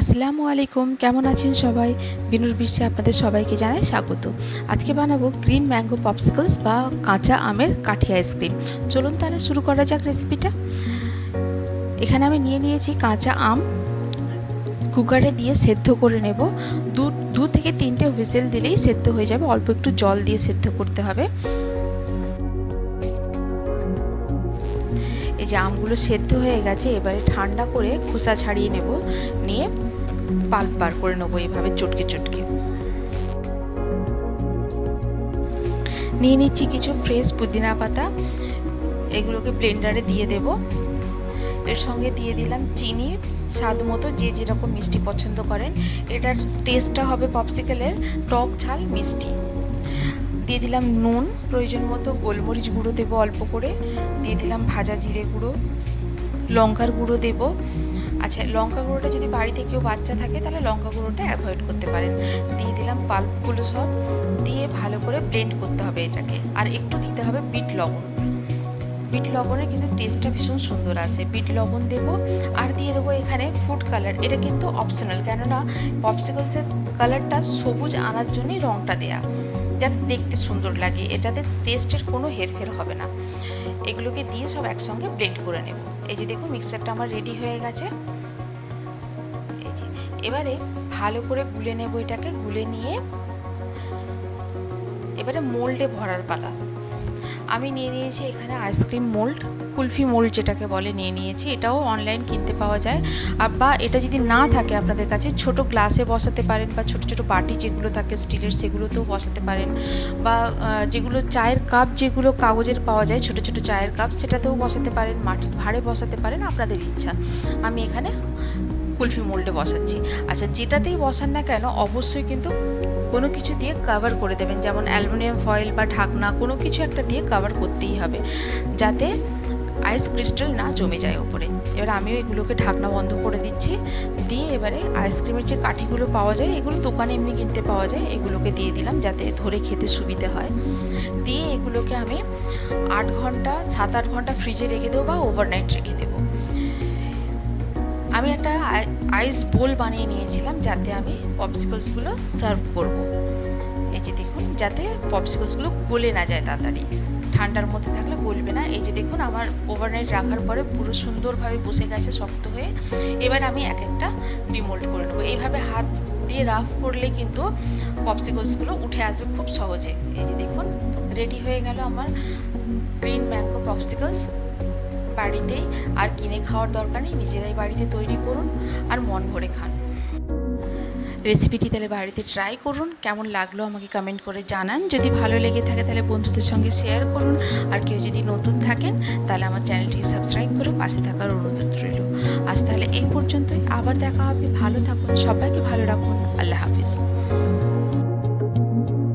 আসসালামু আলাইকুম, কেমন আছেন সবাই? বিনুর বিশ্বে আপনাদের সবাইকে জানাই স্বাগত। আজকে বানাবো গ্রিন ম্যাঙ্গো পপসিকলস বা কাঁচা আমের কাঠি আইসক্রিম। চলুন তাহলে শুরু করা যাক রেসিপিটা। এখানে আমি নিয়ে নিয়েছি কাঁচা আম। কুকারে দিয়ে সেদ্ধ করে নেব। দু দু থেকে তিনটে হুইসেল দিলেই সেদ্ধ হয়ে যাবে। অল্প একটু জল দিয়ে সেদ্ধ করতে হবে। এই যে আমগুলো সেদ্ধ হয়ে গেছে, এবারে ঠান্ডা করে খোসা ছাড়িয়ে নেব, নিয়ে পাল্প বার করে নেব এইভাবে চটকে চটকে। নিয়ে নিচ্ছি কিছু ফ্রেশ পুদিনা পাতা, এগুলোকে ব্লেন্ডারে দিয়ে দেব। এর সঙ্গে দিয়ে দিলাম চিনি, স্বাদ মতো যে যেরকম মিষ্টি পছন্দ করেন। এটার টেস্টটা হবে পপসিকেলের টক ঝাল মিষ্টি। দিয়ে দিলাম নুন, প্রয়োজন মতো গোলমরিচ গুঁড়ো দেবো অল্প করে। দিয়ে দিলাম ভাজা জিরে গুঁড়ো, লঙ্কার গুঁড়ো দেব। আচ্ছা লঙ্কা গুঁড়োটা যদি বাড়িতে কেউ বাচ্চা থাকে, তাহলে লঙ্কা গুঁড়োটা অ্যাভয়েড করতে পারেন। দিয়ে দিলাম পাল্পগুলো সব, দিয়ে ভালো করে ব্লেন্ড করতে হবে এটাকে। আর একটু দিতে হবে বিট লবণ। বিট লবণের কিন্তু টেস্টটা ভীষণ সুন্দর আসে। বিট লবণ দেব, আর দিয়ে দেবো এখানে ফুড কালার এটা কিন্তু অপশনাল কেননা পপসিকলসের কালারটা সবুজ আনার জন্যই রঙটা দেয়া। যাতে দেখতে সুন্দর লাগে। এটাতে টেস্টের কোনো হেরফের হবে না। এগুলোকে দিয়ে সব একসঙ্গে ব্লেন্ড করে নেব। এই যে দেখো মিক্সারটা আমার রেডি হয়ে গেছে। এই যে, এবারে ভালো করে গুলে নেব এটাকে। গুলে নিয়ে এবারে মোল্ডে ভরার পালা। আমি নিয়ে নিয়েছি এখানে আইসক্রিম মোল্ড, কুলফি মোল্ড যেটাকে বলে নিয়ে নিয়েছি। এটাও অনলাইন কিনতে পাওয়া যায়। আর বা এটা যদি না থাকে আপনাদের কাছে, ছোট গ্লাসে বসাতে পারেন বা ছোট ছোট বাটি যেগুলো থাকে, স্টিলের সেগুলোতেও বসাতে পারেন। বা যেগুলো চায়ের কাপ যেগুলো কাগজের পাওয়া যায়, ছোট ছোট চায়ের কাপ সেটাতেও বসাতে পারেন, মাটির ভাড়ে বসাতে পারেন, আপনাদের ইচ্ছা। আমি এখানে কুলফি মোল্ডে বসাচ্ছি। আচ্ছা যেটাতেই বসান না কেন, অবশ্যই কিন্তু কোনো কিছু দিয়ে কাভার করে দেবেন। যেমন অ্যালুমিনিয়াম ফয়েল বা ঢাকনা, কোনো কিছু একটা দিয়ে কাভার করতেই হবে, যাতে আইস ক্রিস্টাল না জমে যায় ওপরে এবার আমিও এগুলোকে ঢাকনা বন্ধ করে দিচ্ছি। দিয়ে এবারে আইসক্রিমের যে কাঠিগুলো পাওয়া যায়, এগুলো দোকানে এমনি কিনতে পাওয়া যায়, এগুলোকে দিয়ে দিলাম যাতে ধরে খেতে সুবিধে হয়। দিয়ে এগুলোকে আমি আট ঘণ্টা, সাত আট ঘণ্টা ফ্রিজে রেখে দেবো বা ওভারনাইট রেখে দেবো। আমি একটা আইস বোল বানিয়ে নিয়েছিলাম যাতে আমি পপসিকলসগুলো সার্ভ করব। এই যে দেখুন, যাতে পপসিকলসগুলো গলে না যায় তাড়াতাড়ি। ঠান্ডার মধ্যে থাকলে গলবে না। এই যে দেখুন, আমার ওভারনাইট রাখার পরে পুরো সুন্দরভাবে বসে গেছে, শক্ত হয়ে। এবার আমি এক একটা ডিমোল্ড করে নেব। এইভাবে হাত দিয়ে রাফ করলে কিন্তু পপসিকলসগুলো উঠে আসবে খুব সহজে। এই যে দেখুন, রেডি হয়ে গেল আমার গ্রিন ম্যাঙ্গো পপসিকলস। বাড়িতেই আর কিনে খাওয়ার দরকার নেই, নিজেরাই বাড়িতে তৈরি করুন আর মন ভরে খান। রেসিপিটি তাহলে বাড়িতে ট্রাই করুন, কেমন লাগল আমাকে কমেন্ট করে জানান। যদি ভালো লেগে থাকে তাহলে বন্ধুদের সঙ্গে শেয়ার করুন, আর কেউ যদি নতুন থাকেন তাহলে আমার চ্যানেলটি সাবস্ক্রাইব করে পাশে থাকার অনুরোধ রইল। আজ তাহলে এই পর্যন্তই, আবার দেখা হবে, ভালো থাকুন, সবাইকে ভালো রাখুন, আল্লাহ হাফিজ।